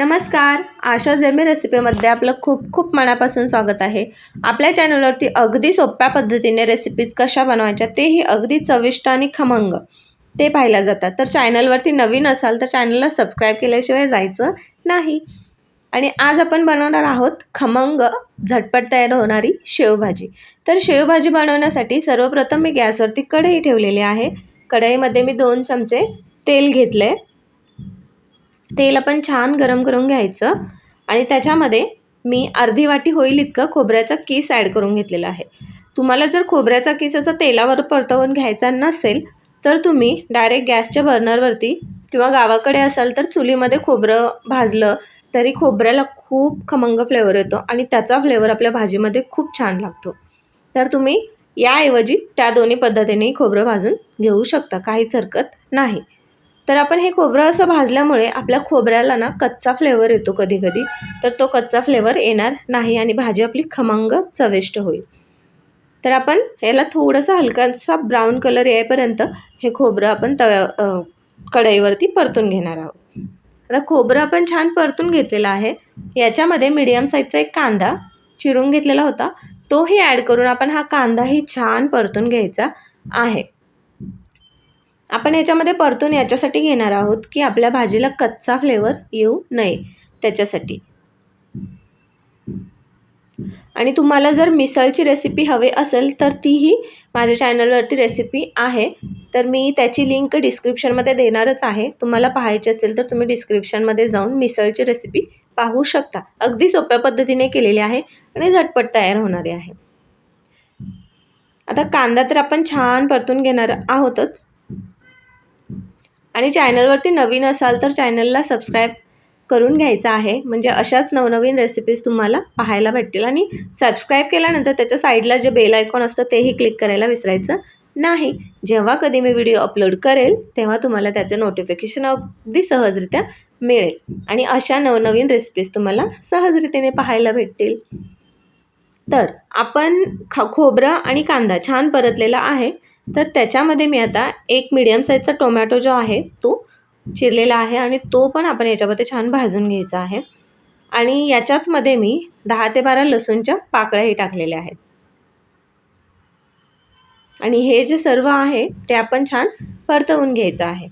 नमस्कार. आशा जेमी रेसिपीमध्ये आपलं खूप खूप मनापासून स्वागत आहे. आपल्या चॅनलवरती अगदी सोप्या पद्धतीने रेसिपीज कशा बनवायच्या तेही अगदी चविष्ट आणि खमंग ते पाहिल्या जातात. तर चॅनलवरती नवीन असाल तर चॅनलला सबस्क्राईब केल्याशिवाय जायचं नाही. आणि आज आपण बनवणार आहोत खमंग झटपट तयार होणारी शेवभाजी. तर शेवभाजी बनवण्यासाठी सर्वप्रथम मी गॅसवरती कढई ठेवलेली आहे. कढईमध्ये मी दोन चमचे तेल घेतले तेल आपण छान गरम करून घ्यायचं. आणि त्याच्यामध्ये मी अर्धी वाटी होईल इतकं खोबऱ्याचा किस ॲड करून घेतलेला आहे. तुम्हाला जर खोबऱ्याचा किस असा तेलावर परतवून घ्यायचा नसेल तर तुम्ही डायरेक्ट गॅसच्या बर्नरवरती किंवा गावाकडे असाल तर चुलीमध्ये खोबरं भाजलं तरी खोबऱ्याला खूप खमंग फ्लेवर येतो आणि त्याचा फ्लेवर आपल्या भाजीमध्ये खूप छान लागतो. तर तुम्ही याऐवजी त्या दोन्ही पद्धतीने खोबरं भाजून घेऊ शकता काहीच हरकत नाही. तर आपण हे खोबरं असं भाजल्यामुळे आपल्या खोबऱ्याला ना कच्चा फ्लेवर येतो कधी कधी तर तो कच्चा फ्लेवर येणार नाही आणि भाजी आपली खमंग चविष्ट होईल. तर आपण याला थोडंसं हलकासा ब्राऊन कलर येईपर्यंत हे खोबरं आपण तव्या कढईवरती परतून घेणार आहोत. आता खोबरं आपण छान परतून घेतलेलं आहे. याच्यामध्ये मीडियम साईजचा एक कांदा चिरून घेतलेला होता. तोही ॲड करून आपण हा कांदाही छान परतून घ्यायचा आहे. आपण याच्यामध्ये परतून याच्यासाठी घेणार आहोत की आपल्या भाजीला कच्चा फ्लेवर येऊ नये त्याच्यासाठी. आणि तुम्हाला जर मिसळची रेसिपी हवी असेल तर तीही माझ्या चॅनलवरती रेसिपी आहे. तर मी त्याची लिंक डिस्क्रिप्शनमध्ये देणारच आहे. तुम्हाला पाहायची असेल तर तुम्ही डिस्क्रिप्शनमध्ये जाऊन मिसळची रेसिपी पाहू शकता. अगदी सोप्या पद्धतीने केलेली आहे आणि झटपट तयार होणारी आहे. आता कांदा तर आपण छान परतून घेणार आहोतच. आणि चॅनलवरती नवीन असाल तर चॅनलला सबस्क्राईब करून घ्यायचा आहे. म्हणजे अशाच नवनवीन रेसिपीज तुम्हाला पाहायला भेटतील. आणि सबस्क्राईब केल्यानंतर त्याच्या साईडला जे बेल आयकॉन असतं तेही क्लिक करायला विसरायचं नाही. जेव्हा कधी मी व्हिडिओ अपलोड करेल तेव्हा तुम्हाला त्याचं नोटिफिकेशन अगदी सहजरित्या मिळेल. आणि अशा नवनवीन रेसिपीज तुम्हाला सहजरित्याने पाहायला भेटतील. तर आपण ख खोबरं आणि कांदा छान परतलेला आहे. तर त्याच्यामध्ये मी आता एक मीडियम साईजचा टोमॅटो जो आहे तो चिरलेला आहे आणि तो पण आपण याच्यामध्ये छान भाजून घ्यायचा आहे. आणि याच्याचमध्ये मी दहा ते बारा लसूणच्या पाकळ्याही टाकलेल्या आहेत. आणि हे जे सर्व आहे ते आपण छान परतवून घ्यायचं आहे.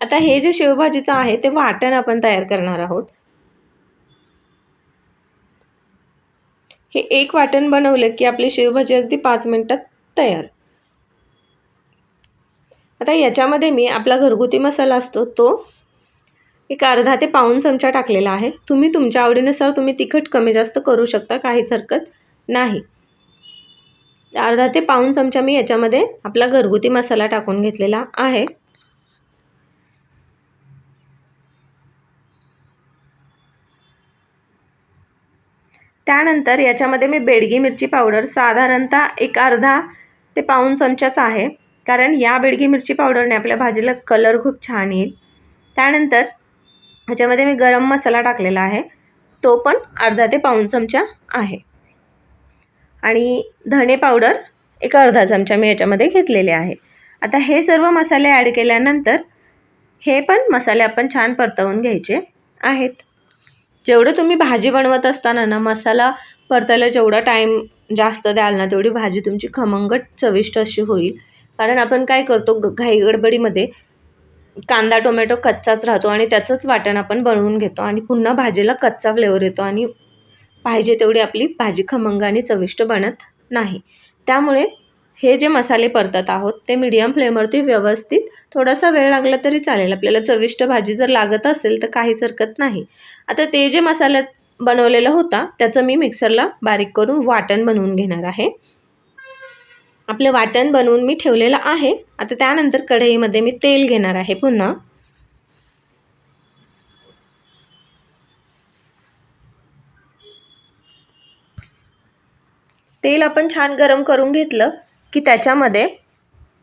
आता हे जे शेवभाजीचं आहे ते वाटण आपण तयार करणार आहोत. हे एक वाटण बनवलं की आपली शेवभाजी अगदी पाच मिनटात तयार. आता याच्यामध्ये मी आपला घरगुती मसाला असतो तो एक अर्धा ते पाऊन चमचा टाकलेला आहे. तुम्ही तुमच्या आवडीनुसार तुम्ही तिखट कमी जास्त करू शकता काहीच हरकत नाही. अर्धा ते पाऊन चमचा मी याच्यामध्ये आपला घरगुती मसाला टाकून घेतलेला आहे. त्यानंतर याच्यामध्ये मी बेडगी मिरची पावडर साधारणतः एक अर्धा ते पाऊन चमचाच आहे. कारण या बेडगी मिरची पावडरने आपल्या भाजीला कलर खूप छान येईल. त्यानंतर ह्याच्यामध्ये मी गरम मसाला टाकलेला आहे. तो पण अर्धा ते पाऊन चमचा आहे. आणि धणे पावडर एक अर्धा चमचा मी याच्यामध्ये घेतलेले आहे. आता हे सर्व मसाले ॲड केल्यानंतर हे पण मसाले आपण छान परतवून घ्यायचे आहेत. जेवढं तुम्ही भाजी बनवत असताना ना मसाला परतायला जेवढा टाईम जास्त द्याल ना तेवढी भाजी तुमची खमंगट चविष्ट अशी होईल. कारण आपण काय करतो घाई गडबडीमध्ये कांदा टोमॅटो कच्चाच राहतो आणि त्याचंच वाटण आपण बनवून घेतो आणि पुन्हा भाजीला कच्चा फ्लेवर येतो आणि पाहिजे तेवढी आपली भाजी खमंग आणि चविष्ट बनत नाही. त्यामुळे हे जे मसाले परतत आहोत ते मीडियम फ्लेमवरती व्यवस्थित थोडासा वेळ लागला तरी चालेल. आपल्याला चविष्ट भाजी जर लागत असेल तर काहीच हरकत नाही. आता ते जे मसाल्यात बनवलेलं होता त्याचं मी मिक्सरला बारीक करून वाटण बनवून घेणार आहे. आपलं वाटण बनवून मी ठेवलेलं आहे. आता त्यानंतर कढईमध्ये मी तेल घेणार आहे पुन्हा. तेल आपण छान गरम करून घेतलं की त्याच्यामध्ये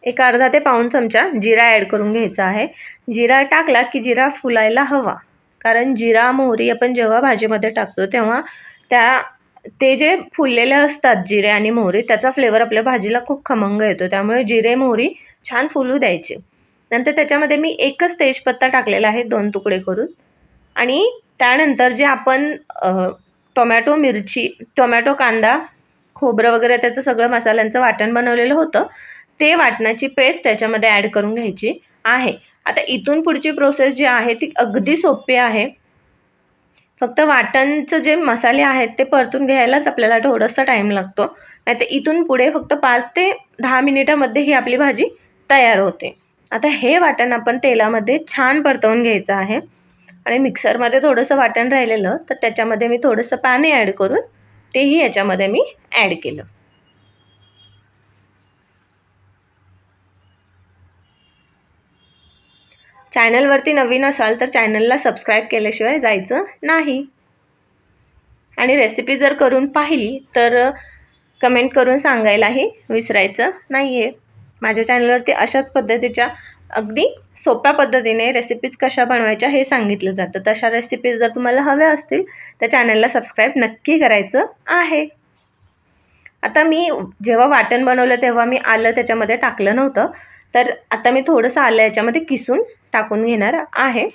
एक अर्धा ते पाऊन चमचा जिरा ॲड करून घ्यायचा आहे. जिरा टाकला की जिरा फुलायला हवा. कारण जिरा मोहरी आपण जेव्हा भाजीमध्ये टाकतो तेव्हा त्या ते जे फुललेले असतात जिरे आणि मोहरी त्याचा फ्लेवर आपल्या भाजीला खूप खमंग येतो. त्यामुळे जिरे मोहरी छान फुलू द्यायचे. नंतर त्याच्यामध्ये मी एकच तेजपत्ता टाकलेला आहे दोन तुकडे करून. आणि त्यानंतर जे आपण टोमॅटो मिरची टोमॅटो कांदा खोबरं वगैरे त्याचं सगळं मसाल्यांचं वाटण बनवलेलं होतं. ते वाटणाची पेस्ट त्याच्यामध्ये ॲड करून घ्यायची आहे. आता इथून पुढची प्रोसेस जी आहे ती अगदी सोपी आहे. फक्त वाटणचं जे मसाले आहेत ते परतून घ्यायलाच आपल्याला थोडासा टाईम लागतो. नाही तर इथून पुढे फक्त पाच ते दहा मिनिटामध्ये ही आपली भाजी तयार होते. आता हे वाटण आपण तेलामध्ये छान परतवून घ्यायचं आहे. आणि मिक्सरमध्ये थोडंसं वाटण राहिलेलं तर त्याच्यामध्ये मी थोडंसं पाणी ॲड करून तेही याच्यामध्ये मी ॲड केलं. चॅनलवरती नवीन असाल तर चॅनलला सबस्क्राईब केल्याशिवाय जायचं नाही. आणि रेसिपी जर करून पाहिली तर कमेंट करून सांगायलाही विसरायचं नाही आहे माझ्या चॅनलवरती अशाच पद्धतीच्या अगदी सोप्या पद्धतीने रेसिपीज कशा बनवायच्या हे सांगितलं जातं. तशा रेसिपीज जर तुम्हाला हव्या असतील तर चॅनलला सबस्क्राईब नक्की करायचं आहे. आता मी जेव्हा वाटण बनवलं तेव्हा मी आलं त्याच्यामध्ये टाकलं नव्हतं. तर आता मी थोडंसं आलं याच्यामध्ये किसून टाकून घेणार आहे.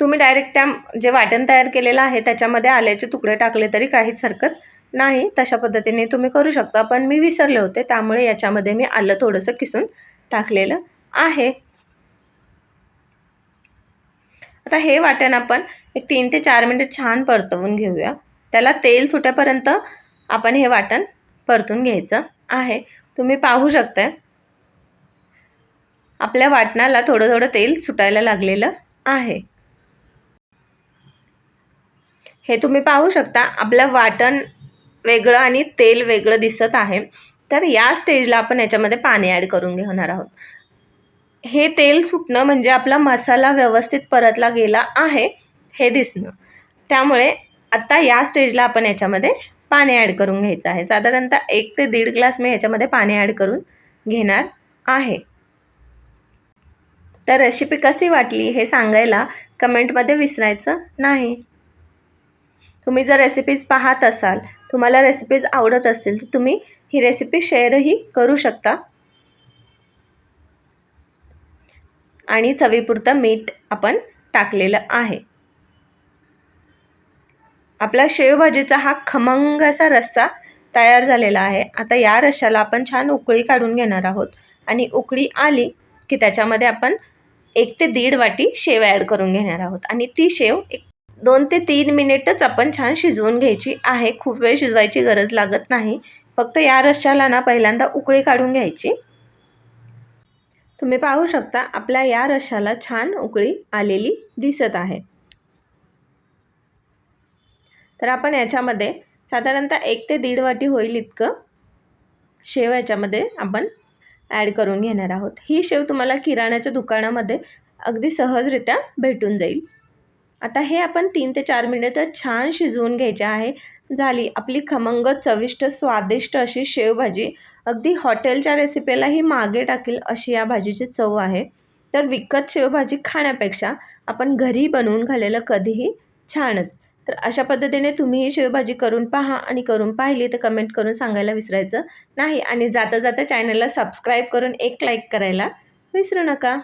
तुम्ही डायरेक्ट त्या जे वाटण तयार केलेलं आहे त्याच्यामध्ये आल्याचे तुकडे टाकले तरी काहीच हरकत नाही. तशा पद्धतीने तुम्ही करू शकता. पण मी विसरले होते त्यामुळे याच्यामध्ये मी आलं थोडंसं किसून टाकलेलं आहे. आता हे वाटण आपण एक तीन ते चार मिनटं छान परतवून घेऊया. त्याला तेल सुटेपर्यंत आपण हे वाटण परतून घ्यायचं. आहे. तुम्ही पाहू शकताय. आपल्या वाटणाला थोडं थोडं तेल सुटायला लागलेलं आहे. हे तुम्ही पाहू शकता. आपलं वाटण वेगळं आणि तेल वेगळं दिसत आहे. तर या स्टेजला आपण याच्यामध्ये पाणी ॲड करून घेणार आहोत. हे तेल सुटणं म्हणजे आपला मसाला व्यवस्थित परतला गेला आहे. हे दिसणं. त्यामुळे आत्ता या स्टेजला आपण याच्यामध्ये पाणी ॲड करून घ्यायचं आहे. साधारणतः एक ते दीड ग्लास मी ह्याच्यामध्ये पाणी ॲड करून घेणार आहे. तर रेसिपी कशी वाटली हे सांगायला कमेंटमध्ये विसरायचं नाही. तुम्ही जर रेसिपीज पाहत असाल तुम्हाला रेसिपीज आवडत असतील तर तुम्ही ही रेसिपी शेअरही करू शकता. आणि चवीपुरतं मीठ आपण टाकलेलं आहे. आपला शेवभाजीचा हा खमंग असा रस्सा तयार झालेला आहे. आता या रश्शाला आपण छान उकळी काढून घेणार आहोत. आणि उकळी आली की त्याच्यामध्ये आपण एक ते दीड वाटी शेव ॲड करून घेणार आहोत. आणि ती शेव एक दोन ते तीन मिनिटच आपण छान शिजवून घ्यायची आहे. खूप वेळ शिजवायची गरज लागत नाही. फक्त या रश्शाला ना पहिल्यांदा उकळी काढून घ्यायची. तुम्ही पाहू शकता आपल्या या रश्शाला छान उकळी आलेली दिसत आहे. तर आपण याच्यामध्ये साधारणतः एक ते दीड वाटी होईल इतकं. शेव याच्यामध्ये आपण ॲड करून घेणार आहोत. ही शेव तुम्हाला किराण्याच्या दुकानामध्ये अगदी सहजरित्या भेटून जाईल. आता हे आपण तीन ते चार मिनिटं छान शिजवून घ्यायचे आहे. झाली आपली खमंग चविष्ट स्वादिष्ट अशी शेवभाजी अगदी हॉटेलच्या रेसिपीलाही मागे टाकेल अशी या भाजीची चव आहे. तर विकत शेवभाजी खाण्यापेक्षा आपण घरी बनवून खाल्लेलं कधीही छानच. तर अशा पद्धतीने तुम्हीही शेवभाजी करून पहा आणि करून पाहिली तर कमेंट करून सांगायला विसरायचं नाही. आणि जाता जाता चॅनलला सबस्क्राईब करून एक लाईक करायला विसरू नका.